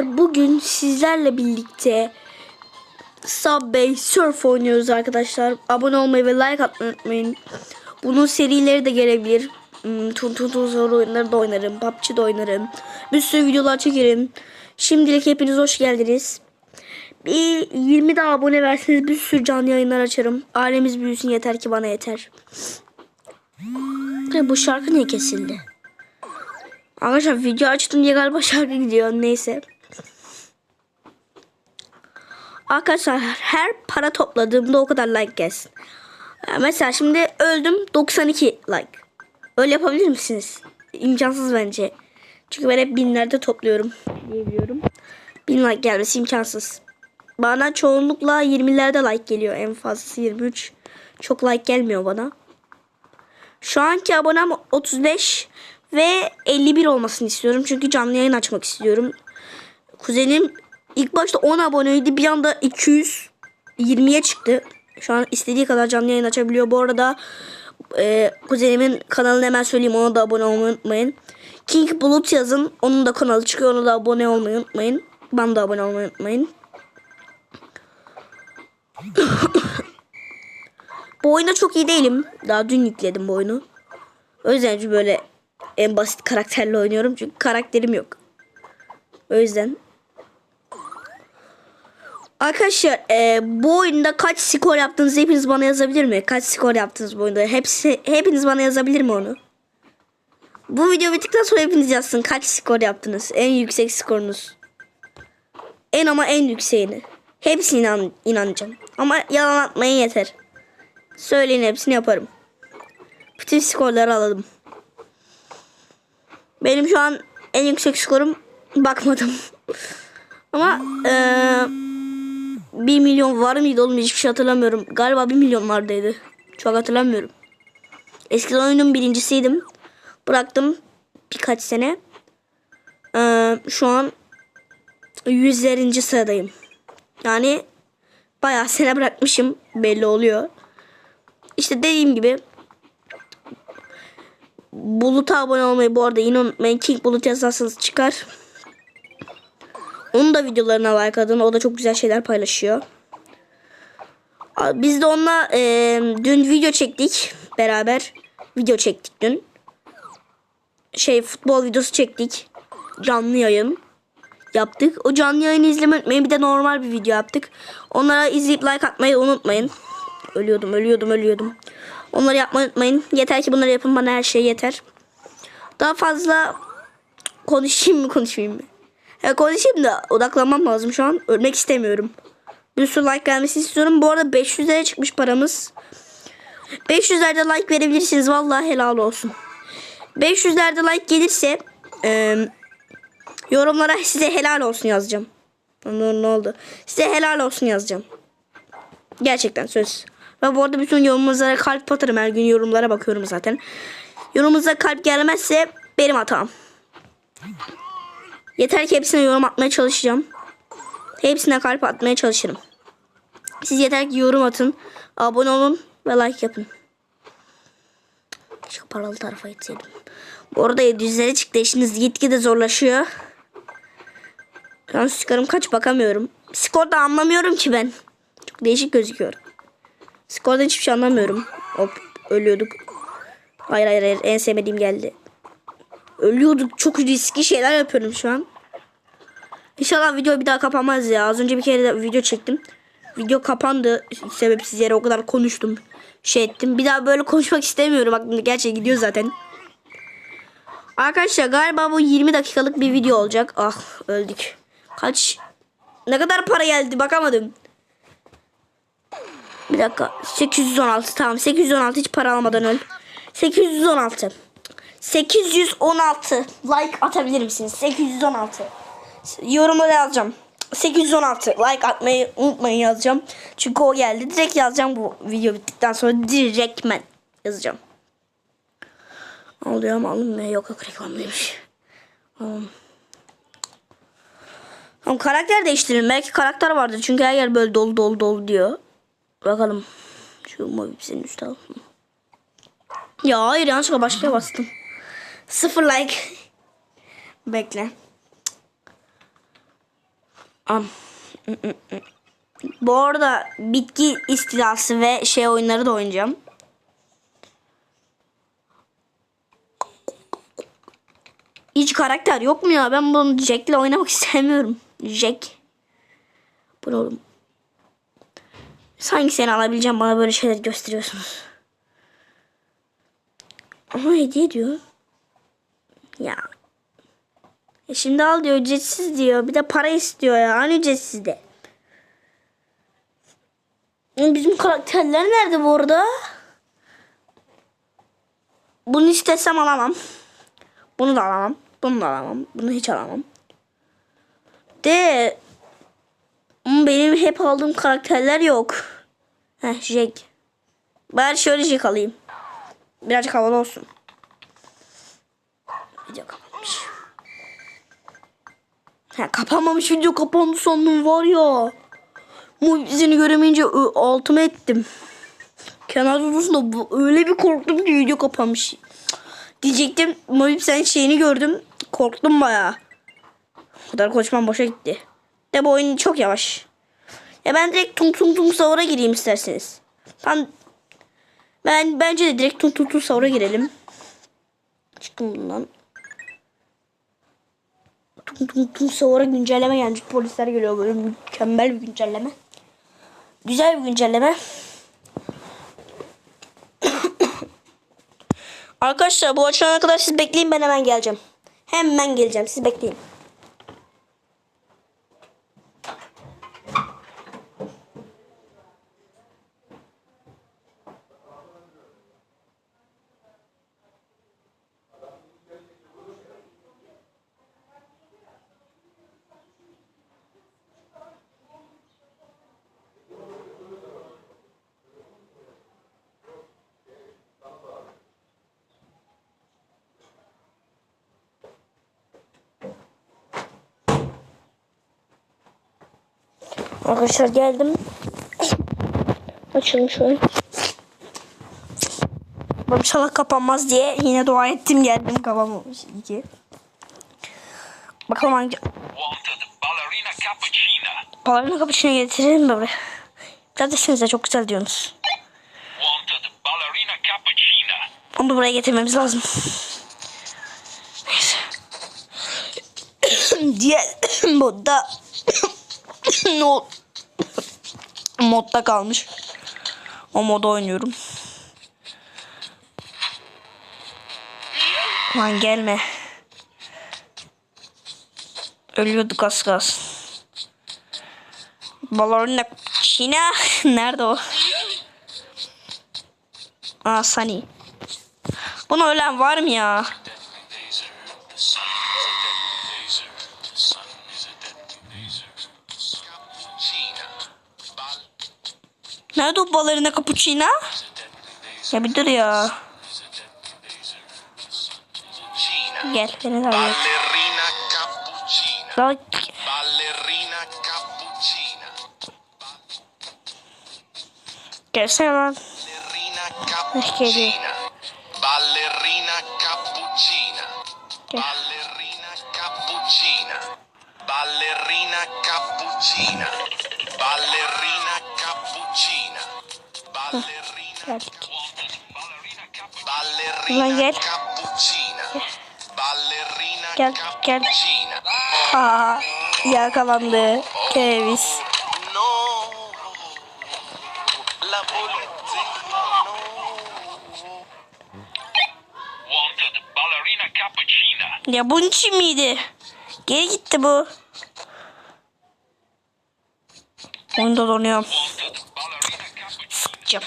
Bugün sizlerle birlikte Subway Surf oynuyoruz arkadaşlar. Abone olmayı ve like atmayı unutmayın. Bunun serileri de gelebilir. Hmm, Tun Tun Zor oyunları da oynarım. PUBG de oynarım. Bir sürü videolar çekerim. Şimdilik hepiniz hoş geldiniz. Bir 20 daha abone verseniz bir sürü canlı yayınlar açarım. Ailemiz büyüsün yeter ki bana yeter. Bu şarkı niye kesildi? Arkadaşlar video açtım diye galiba şarkı gidiyor. Neyse. Arkadaşlar her para topladığımda o kadar like gelsin. Ya Mesela şimdi öldüm 92 like. Öyle yapabilir misiniz? İmkansız bence. Çünkü ben hep binlerde topluyorum diyebiliyorum. Bin like gelmesi imkansız. Bana çoğunlukla 20'lerde like geliyor. En fazlası 23. Çok like gelmiyor bana. Şu anki abonem 35 ve 51 olmasını istiyorum. Çünkü canlı yayın açmak istiyorum. Kuzenim ilk başta 10 aboneydi. Bir anda 220'ye çıktı. Şu an istediği kadar canlı yayın açabiliyor. Bu arada e, kuzenimin kanalını hemen söyleyeyim. Ona da abone olmayı unutmayın. King Bulut yazın. Onun da kanalı çıkıyor. Ona da abone olmayı unutmayın. Bana da abone olmayı unutmayın. bu oyunda çok iyi değilim. Daha dün yükledim bu oyunu. O yüzden böyle en basit karakterle oynuyorum. Çünkü karakterim yok. O yüzden. Arkadaşlar e, bu oyunda kaç skor yaptığınızı hepiniz bana yazabilir mi? Kaç skor yaptınız bu oyunda? Hepsi, hepiniz bana yazabilir mi onu? Bu video bittikten sonra hepiniz yazsın. Kaç skor yaptınız? En yüksek skorunuz. En ama en yükseğini. Hepsine inan, inanacağım. Ama yalan atmayın yeter. Söyleyin hepsini yaparım. Bütün skorları alalım. Benim şu an en yüksek skorum bakmadım. Ama eee 1 milyon var mıydı oğlum hiçbir şey hatırlamıyorum. Galiba 1 milyon vardıydı. Çok hatırlamıyorum. Eskiden oyunun birincisiydim. Bıraktım birkaç sene. Eee, şu an yüzlerinci sıradayım. Yani bayağı sene bırakmışım belli oluyor. İşte dediğim gibi Bulut'a abone olmayı bu arada yine unutmayın. King Bulut yazarsanız çıkar. Onun da videolarına like atın. O da çok güzel şeyler paylaşıyor. Biz de onunla e, dün video çektik. Beraber video çektik dün. Şey futbol videosu çektik. Canlı yayın yaptık. O canlı yayını izlemeyi unutmayın. Bir de normal bir video yaptık. Onlara izleyip like atmayı unutmayın. Ölüyordum, ölüyordum, ölüyordum. Onları yapmayı unutmayın. Yeter ki bunları yapın. Bana her şey yeter. Daha fazla konuşayım mı konuşmayayım mı? Ya konuşayım da odaklanmam lazım şu an. Ölmek istemiyorum. Bir sürü like gelmesini istiyorum. Bu arada 500'lere çıkmış paramız. 500'lerde like verebilirsiniz. Vallahi helal olsun. 500'lerde like gelirse e, yorumlara size helal olsun yazacağım. Ne, oldu? Size helal olsun yazacağım. Gerçekten söz. Ve bu arada bütün yorumlarınıza kalp atarım. Her gün yorumlara bakıyorum zaten. Yorumunuza kalp gelmezse benim hatam. Yeter ki hepsine yorum atmaya çalışacağım. Hepsine kalp atmaya çalışırım. Siz yeter ki yorum atın. Abone olun ve like yapın. Şu paralı tarafa gitseydim. Bu arada 700'lere çıktı. İşiniz gitgide zorlaşıyor. Şu an skorum kaç bakamıyorum. Skorda anlamıyorum ki ben. Çok değişik gözüküyor. Skorda hiçbir şey anlamıyorum. Hop ölüyorduk. Hayır hayır hayır en sevmediğim geldi. Ölüyorduk. Çok riskli şeyler yapıyorum şu an. İnşallah video bir daha kapanmaz ya. Az önce bir kere de video çektim. Video kapandı. Sebepsiz yere o kadar konuştum. Şey ettim. Bir daha böyle konuşmak istemiyorum. Bak gerçi gidiyor zaten. Arkadaşlar galiba bu 20 dakikalık bir video olacak. Ah öldük. Kaç? Ne kadar para geldi bakamadım. Bir dakika. 816 tamam. 816 hiç para almadan öl. 816. 816 like atabilir misiniz? 816. Yoruma da yazacağım. 816 like atmayı unutmayın yazacağım. Çünkü o geldi. Direkt yazacağım bu video bittikten sonra direkt ben yazacağım. Oluyor ama alınmıyor. Yok yok reklamlıymış. Tamam karakter değiştirin. Belki karakter vardır. Çünkü her yer böyle dolu dolu dolu diyor. Bakalım. Şu mobil senin üstte al. Ya hayır yanlışlıkla başlığa bastım. Sıfır like. Bekle. Am. Bu arada bitki istilası ve şey oyunları da oynayacağım. Hiç karakter yok mu ya? Ben bunu Jack'le oynamak istemiyorum. Jack. Bu ne oğlum? Sanki seni alabileceğim bana böyle şeyler gösteriyorsunuz. Ama hediye diyor. Ya. E şimdi al diyor ücretsiz diyor. Bir de para istiyor ya. Hani ücretsiz de. Ya Bizim karakterler nerede bu arada? Bunu istesem alamam. Bunu da alamam. Bunu da alamam. Bunu hiç alamam. De ama benim hep aldığım karakterler yok. Heh Jack. Bari şöyle Jack alayım. Birazcık havalı olsun. Video kapanmış. Ha, kapanmamış video kapandı sandım var ya. Muhibisini göremeyince altıma ettim. Kenarda dursun da öyle bir korktum ki video kapanmış. Diyecektim Muhib sen şeyini gördüm. Korktum baya. O kadar koşmam boşa gitti. De bu oyun çok yavaş. Ya ben direkt tung tung tung savura gireyim isterseniz. Ben ben bence de direkt tung tung tung savura girelim. Çıktım bundan. Savura güncelleme gelmiş. Polisler geliyor böyle mükemmel bir güncelleme. Güzel bir güncelleme. Arkadaşlar bu açılana kadar siz bekleyin ben hemen geleceğim. Hemen geleceğim siz bekleyin. Arkadaşlar geldim. Açalım şöyle. Bu inşallah kapanmaz diye yine dua ettim geldim kapanmamış iyi ki. Bakalım hangi ballerina kapışına getirelim mi buraya? Kardeşiniz de çok güzel diyorsunuz. Wanted ballerina cappuccina. Onu da buraya getirmemiz lazım. Neyse. Diğer modda no modda kalmış. O moda oynuyorum. Lan gelme. Ölüyorduk az gaz. Ballerina Çina. Nerede o? Aa Sunny. Bunu ölen var mı ya? Nerede o balerina cappuccino? Ya bir dur ya. Gel beni al. Ballerina cappuccina. Gelsene lan. Ballerina cappuccina. Ballerina cappuccina. Ballerina cappuccina. Ballerina cappuccina. Ballerina Ulan gel. Gel, gel. cappuccina. Aa, yakalandı. Kevis. No. La polizia no. Wanted ballerina cappuccina. Ya bunun için miydi? Geri gitti bu. Oyunda donuyorum. Sıkacağım.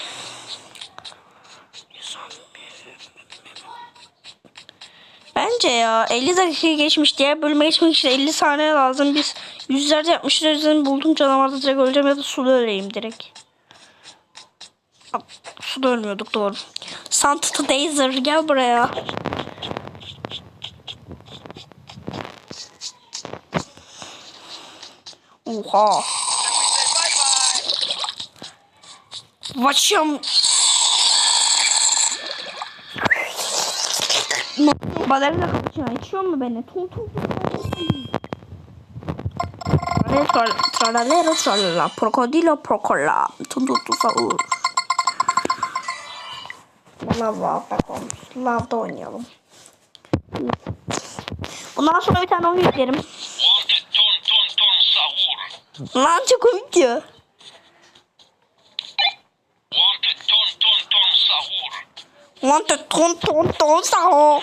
Bence ya 50 dakika geçmiş diğer bölüme geçmek için 50 saniye lazım. Biz yüzlerce yapmışlar yüzden buldum canavarda direkt öleceğim ya da suda öleyim direkt. Suda ölmüyorduk doğru. Santa Dazer gel buraya. Oha. Vaçım. Balarina kapıçına içiyor mu beni? Tum tum Tralalero tralala Prokodilo prokola. Tum tum tum sağır Lava atak olmuş. Oynayalım. Bundan sonra bir tane oyun yüklerim. Lan çok komik ya. Wanted ton ton ton sahur. Wanted ton ton ton sahur.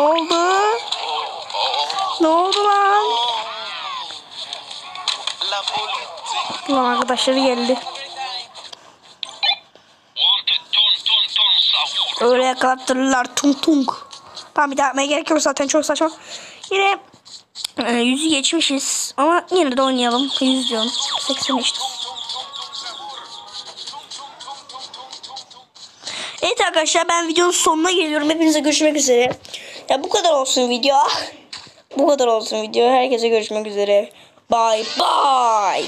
oldu? Ne oldu lan? La politique. Lan arkadaşları geldi. Öyle yakalattırırlar tung tung. Tamam bir daha yapmaya gerek yok zaten çok saçma. Yine e, yüzü geçmişiz ama yine de oynayalım. Yüz diyorum. 80 işte. Evet arkadaşlar ben videonun sonuna geliyorum. Hepinize görüşmek üzere. Ya bu kadar olsun video. Bu kadar olsun video. Herkese görüşmek üzere. Bye bye.